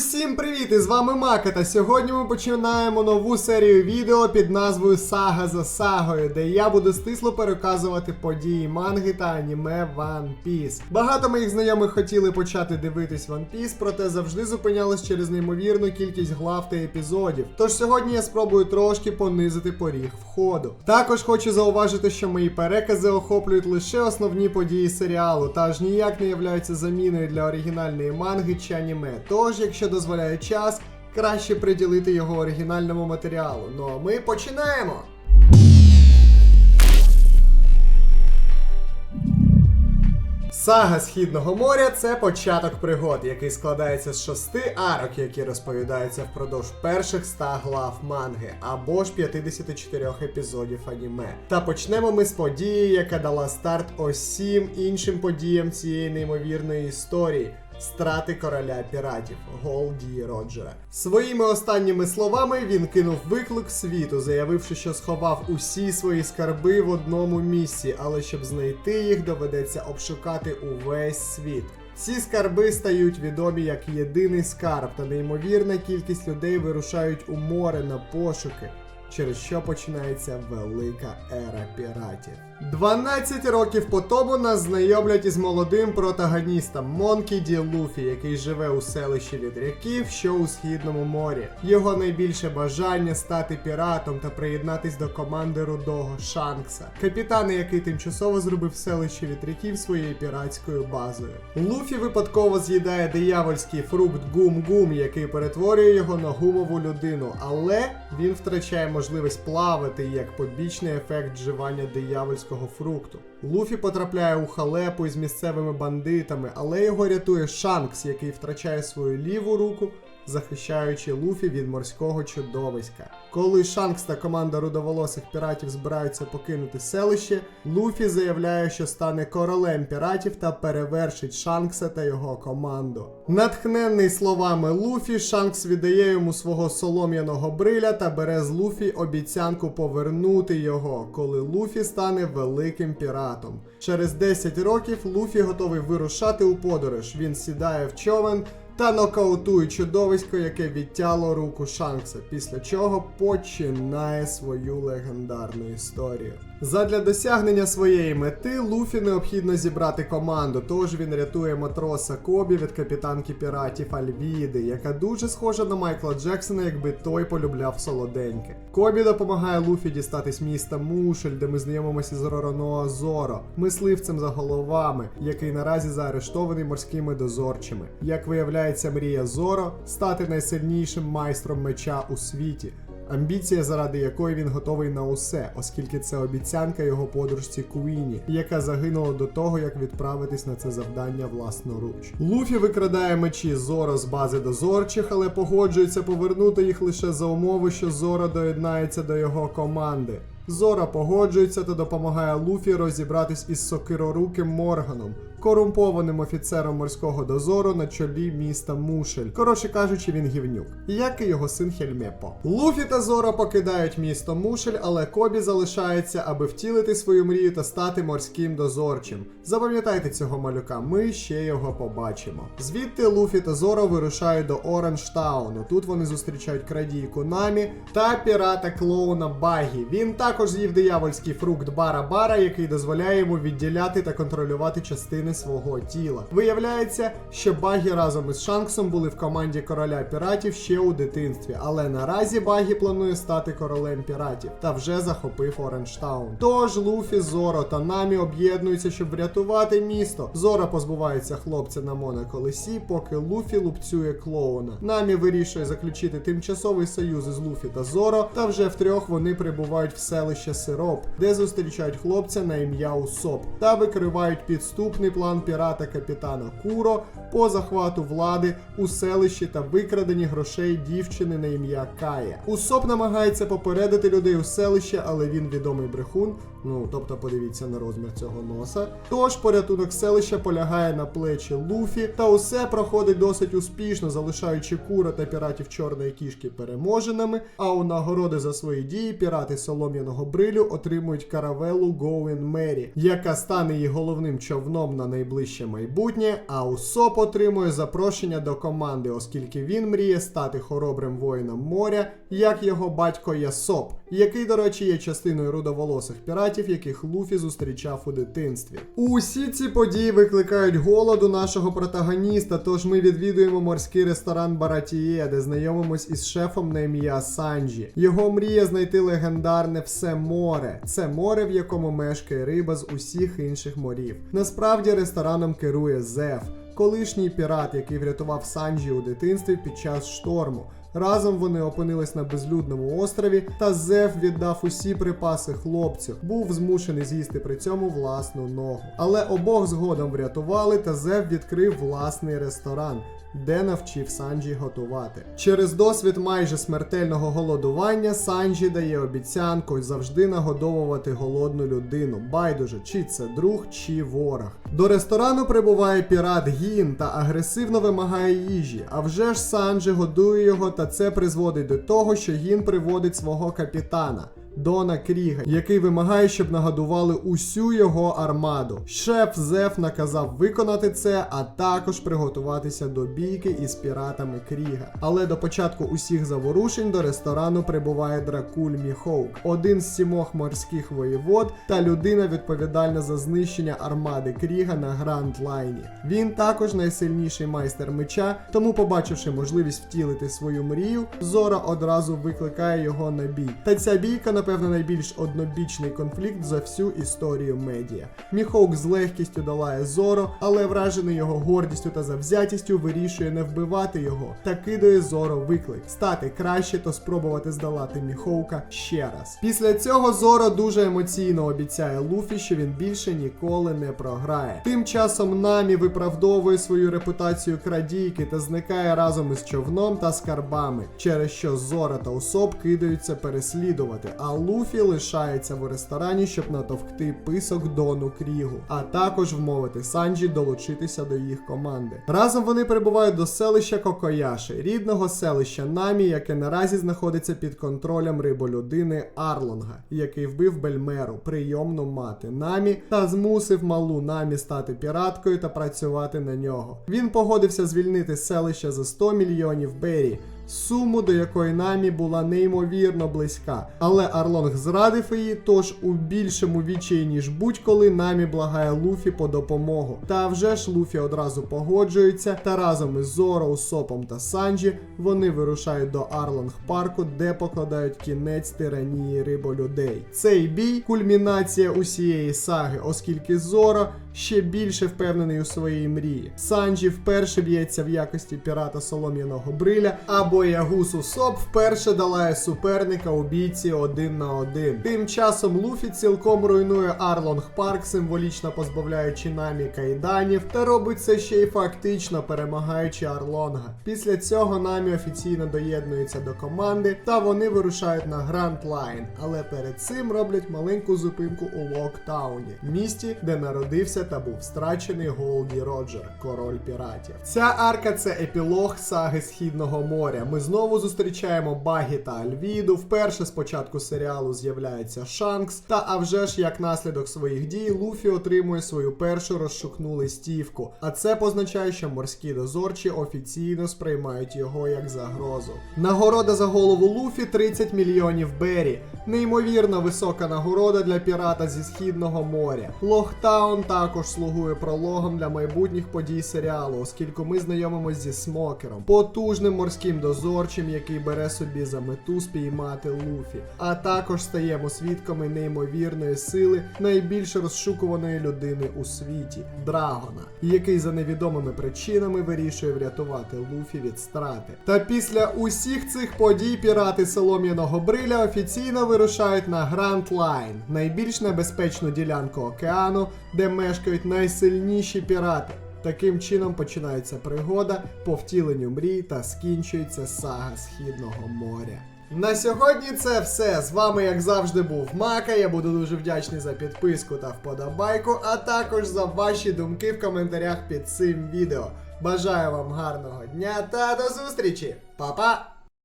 Усім привіт! І з вами Мака, та сьогодні ми починаємо нову серію відео під назвою Сага за сагою, де я буду стисло переказувати події манги та аніме One Piece. Багато моїх знайомих хотіли почати дивитись One Piece, проте завжди зупинялись через неймовірну кількість глав та епізодів. Тож сьогодні я спробую трошки понизити поріг входу. Також хочу зауважити, що мої перекази охоплюють лише основні події серіалу, та аж ніяк не являються заміною для оригінальної манги чи аніме. Тож, якщо дозволяє час, краще приділити його оригінальному матеріалу. Ну а ми починаємо! Сага Східного моря це початок пригод, який складається з шести арок, які розповідаються впродовж перших 100 глав манги або ж 54 епізодів аніме. Та почнемо ми з події, яка дала старт усім іншим подіям цієї неймовірної історії. Страти короля піратів Голді Роджера. Своїми останніми словами він кинув виклик світу, заявивши, що сховав усі свої скарби в одному місці, але щоб знайти їх, доведеться обшукати увесь світ. Ці скарби стають відомі як єдиний скарб, та неймовірна кількість людей вирушають у море на пошуки через що починається велика ера піратів. 12 років по тому нас знайомлять із молодим протагоністом Монкі Ді Луфі, який живе у селищі Вітряків, що у східному морі. Його найбільше бажання стати піратом та приєднатись до команди рудого Шанкса, капітана, який тимчасово зробив селище Вітряків своєю піратською базою. Луфі випадково з'їдає диявольський фрукт гум-гум, який перетворює його на гумову людину, але він втрачає можливість плавати як побічний ефект вживання диявольського фрукту. Луфі потрапляє у халепу із місцевими бандитами, але його рятує Шанкс, який втрачає свою ліву руку, захищаючи Луфі від морського чудовиська. Коли Шанкс та команда рудоволосих піратів збираються покинути селище, Луфі заявляє, що стане королем піратів та перевершить Шанкса та його команду. Натхненний словами Луфі, Шанкс віддає йому свого солом'яного бриля та бере з Луфі обіцянку повернути його, коли Луфі стане великим піратом. Через 10 років Луфі готовий вирушати у подорож. Він сідає в човен та нокаутує чудовисько, яке відтяло руку Шанкса, після чого починає свою легендарну історію. Задля досягнення своєї мети Луфі необхідно зібрати команду, тож він рятує матроса Кобі від капітанки піратів Альвіди, яка дуже схожа на Майкла Джексона, якби той полюбляв солоденьке. Кобі допомагає Луфі дістатись міста Мушель, де ми знайомимося з Ророноа Зоро, мисливцем за головами, який наразі заарештований морськими дозорчими. Як виявляється, мрія Зоро стати найсильнішим майстром меча у світі. Амбіція, заради якої він готовий на усе, оскільки це обіцянка його подружці Куїні, яка загинула до того, як відправитись на це завдання власноруч. Луфі викрадає мечі Зоро з бази дозорчих, але погоджується повернути їх лише за умови, що Зоро доєднається до його команди. Зора погоджується та допомагає Луфі розібратись із сокироруким Морганом, корумпованим офіцером морського дозору на чолі міста Мушель. Коротше кажучи, він гівнюк, як і його син Хельмепо. Луфі та Зора покидають місто Мушель, але Кобі залишається, аби втілити свою мрію та стати морським дозорчим. Запам'ятайте цього малюка, ми ще його побачимо. Звідти Луфі та Зора вирушають до Оранжтауну. Тут вони зустрічають крадійку Намі та пірата клоуна Багі. Він також з'їв диявольський фрукт Бара-Бара, який дозволяє йому відділяти та контролювати частини свого тіла. Виявляється, що Багі разом із Шанксом були в команді короля піратів ще у дитинстві, але наразі Багі планує стати королем піратів та вже захопив Оранжтаун. Тож Луфі, Зоро та Намі об'єднуються, щоб врятувати місто. Зора позбувається хлопця на моноколесі, поки Луфі лупцює клоуна. Намі вирішує заключити тимчасовий союз із Луфі та Зоро, та вже втрьох вони прибувають в селище Сироп, де зустрічають хлопця на ім'я Усоп та викривають підступний план пірата капітана Куро по захвату влади у селищі та викраденні грошей дівчини на ім'я Кая. Усоп намагається попередити людей у селищі, але він відомий брехун. Ну тобто, подивіться на розмір цього носа. Тож порятунок селища полягає на плечі Луфі, та усе проходить досить успішно, залишаючи кура та піратів чорної кішки переможеними. А у нагороди за свої дії пірати солом'яного брилю отримують каравелу Гоуен Мері, яка стане її головним човном на найближче майбутнє, а Усоп отримує запрошення до команди, оскільки він мріє стати хоробрим воїном моря, як його батько Ясоп, який, до речі, є частиною рудоволосих піратів, яких Луфі зустрічав у дитинстві. Усі ці події викликають голоду нашого протагоніста, тож ми відвідуємо морський ресторан Баратіє, де знайомимось із шефом на ім'я Санджі. Його мріє знайти легендарне все море. Це море, в якому мешкає риба з усіх інших морів. Насправді рестораном керує Зев, колишній пірат, який врятував Санджі у дитинстві під час шторму. Разом вони опинились на безлюдному острові, та Зев віддав усі припаси хлопцю, був змушений з'їсти при цьому власну ногу. Але обох згодом врятували, та Зев відкрив власний ресторан. Де навчив Санджі готувати. Через досвід майже смертельного голодування Санджі дає обіцянку завжди нагодовувати голодну людину, байдуже, чи це друг, чи ворог. До ресторану прибуває пірат Гін та агресивно вимагає їжі. А вже ж Санджі годує його, та це призводить до того, що Гін приводить свого капітана. Дона Кріга, який вимагає, щоб нагодували усю його армаду. Шеф Зеф наказав виконати це, а також приготуватися до бійки із піратами Кріга. Але до початку усіх заворушень до ресторану прибуває Дракуль Міхоук, один з сімох морських воєвод та людина відповідальна за знищення армади Кріга на Гранд Лайні. Він також найсильніший майстер меча, тому, побачивши можливість втілити свою мрію, Зора одразу викликає його на бій. Та ця бійка, напевно, найбільш однобічний конфлікт за всю історію медіа. Міхоук з легкістю долає Зоро, але вражений його гордістю та завзятістю вирішує не вбивати його та кидає Зоро виклик стати краще та спробувати здолати Міхоука ще раз. Після цього Зоро дуже емоційно обіцяє Луфі, що він більше ніколи не програє. Тим часом Намі виправдовує свою репутацію крадійки та зникає разом із човном та скарбами, через що Зора та Усоп кидаються переслідувати, а Луфі лишається в ресторані, щоб натовкти писок Дону Крігу, а також вмовити Санджі долучитися до їх команди. Разом вони прибувають до селища Кокояши, рідного селища Намі, яке наразі знаходиться під контролем риболюдини Арлонга, який вбив Бельмеру, прийомну мати Намі, та змусив малу Намі стати піраткою та працювати на нього. Він погодився звільнити селище за 100 мільйонів бері. Суму, до якої намі була неймовірно близька. Але Арлонг зрадив її, тож у більшому відчаї, ніж будь-коли намі благає Луфі по допомогу. Та вже ж Луфі одразу погоджується, та разом із Зоро, Усопом та Санджі вони вирушають до Арлонг парку, де покладають кінець тиранії риболюдей. Цей бій кульмінація усієї саги, оскільки Зоро ще більше впевнений у своїй мрії. Санджі вперше б'ється в якості пірата солом'яного бриля, а боягус Усоп вперше долає суперника у бійці один на один. Тим часом Луфі цілком руйнує Арлонг Парк, символічно позбавляючи намі кайданів, та робить це ще й фактично перемагаючи Арлонга. Після цього намі офіційно доєднується до команди, та вони вирушають на Гранд Лайн. Але перед цим роблять маленьку зупинку у Локтауні, місті, де народився та був страчений Голді Роджер, король піратів. Ця арка це епілог саги Східного моря. Ми знову зустрічаємо Багі та Альвіду. Вперше з початку серіалу з'являється Шанкс. Та а вже ж як наслідок своїх дій Луфі отримує свою першу розшукну листівку. А це позначає, що морські дозорчі офіційно сприймають його як загрозу. Нагорода за голову Луфі 30 мільйонів бері. Неймовірно висока нагорода для пірата зі східного моря. Лохтаун також слугує прологом для майбутніх подій серіалу, оскільки ми знайомимось зі смокером, потужним морським дозорчим, який бере собі за мету спіймати Луфі. А також стаємо свідками неймовірної сили найбільш розшукуваної людини у світі Драгона, який за невідомими причинами вирішує врятувати Луфі від страти. Та після усіх цих подій пірати Солом'яного Бриля офіційно вирушають на Гранд Лайн, найбільш небезпечну ділянку океану, де мешкають найсильніші пірати. Таким чином починається пригода по втіленню мрій та скінчується сага Східного моря. На сьогодні це все. З вами, як завжди, був Мака. Я буду дуже вдячний за підписку та вподобайку, а також за ваші думки в коментарях під цим відео. Бажаю вам гарного дня та до зустрічі! Па-па!